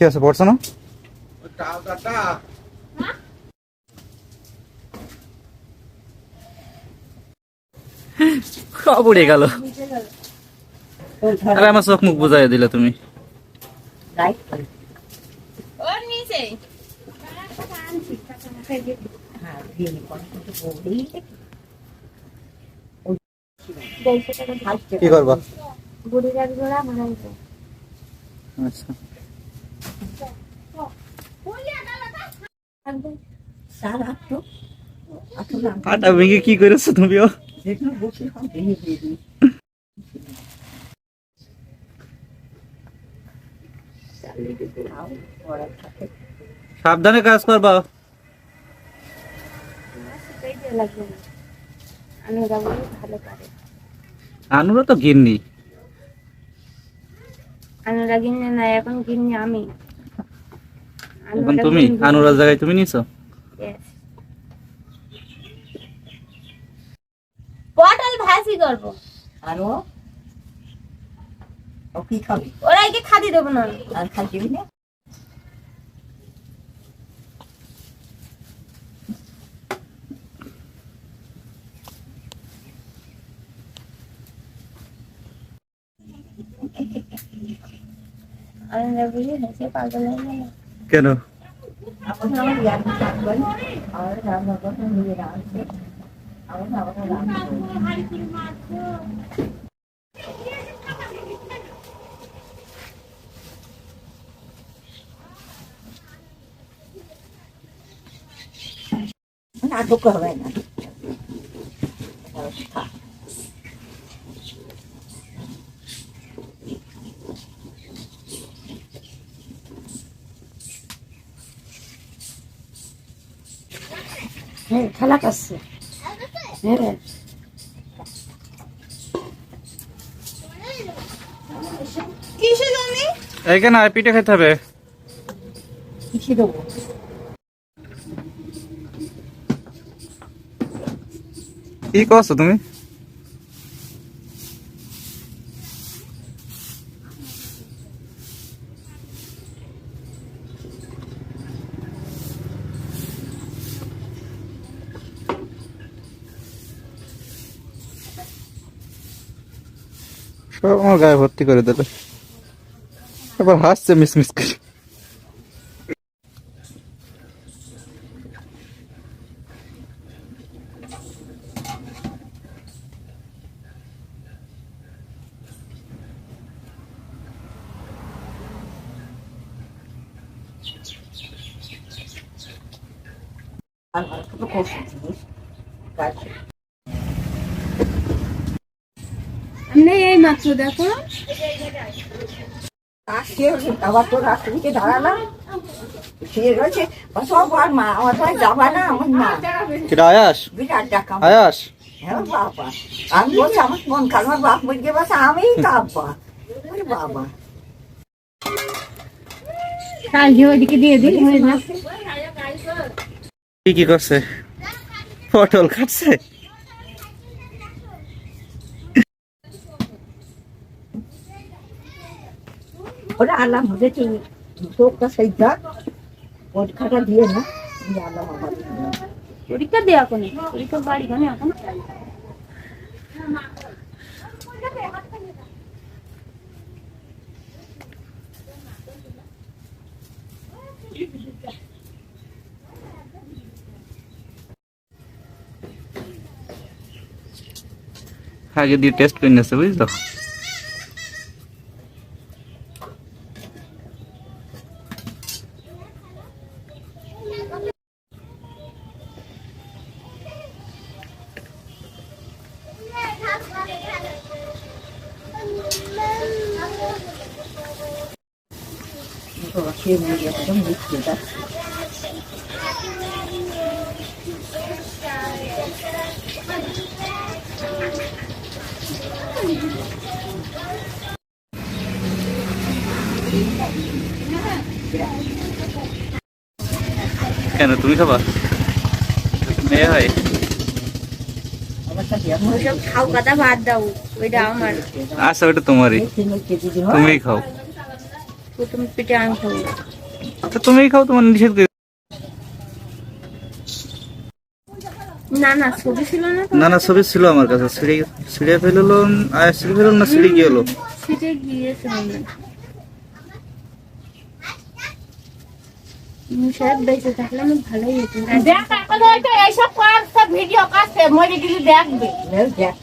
কি আছে পড়ছো না? উড়ে গেল। আরে আমার চোখ মুখ বুঝাই দিলে তুমি। কি করবা? আচ্ছা। ভেঙে কি করেছ তুমিও সাবধানে কাজ করবা। আনুরা তো গিন্নি। আনুরা গিন্নি না এখন কিনি আমি। এখন তুমি? আনুরার জায়গায় তুমি নিছো? পটল ভাজি করব। আরও ও? কি খাবি? ওরা কি খাদি দেবো না। আর খাইবি না? আনুরা বুঝি হেসে পাগল হয়ে গেল কেন এখন আমার ইয়ার থাকবেন আর রান্না করতে নিয়ে রাখছে আমার আমার রান্না নাটক হবে না খেলা করছে। হ্যাঁ কিসে তুমি? এইখানে আর পিঠে খেতে হবে। কিসে দেবো? কি করছ তুমি? সব আমার গায়ে ভর্তি করে দিলে এবার হাসছে মিস মিস করে। আর তো করছে জিনিস এই মাত্র দেখো। আবার তো দাঁড়ালাম। রয়েছে। সব আর মা আমার ভাই যাবা না আমার মা। কিরা আয়াস? বিরাট ডাকা আয়াস? হ্যাঁ বাবা। আমি বলছি আমার মন খারাপ আমার বাপ মরে বাসা আমি কাব্বা ওরে বাবা। কি করছে? পটল খাচ্ছে ওরা আল্লাহ বুঝেছি চোখটা সেইটা পরীক্ষাটা দিয়ে না দিয়ে আল্লাহ আমার পরীক্ষা দেওয়া কোনো পরীক্ষা বাড়ি গানে এখন আগে দিয়ে টেস্ট করে নিয়েছে বুঝলো সে নিয়ে একদম লিখতে কেন তুমি খাবা মেয়ে হয় খাও কথা বাদ দাও ওইটা আমার আচ্ছা ওটা তোমারই তুমিই খাও প্রথম পেটে আমি খাব। তো তুমিই খাও তোমার নিষেধ করে না না ছবি ছিল না না না ছবি ছিল আমার কাছে। সিঁড়ে ফেলল সিঁড়ি ফেলল না সিঁড়ি গিয়ে গিয়েছে মনে। দেখবে। দেখ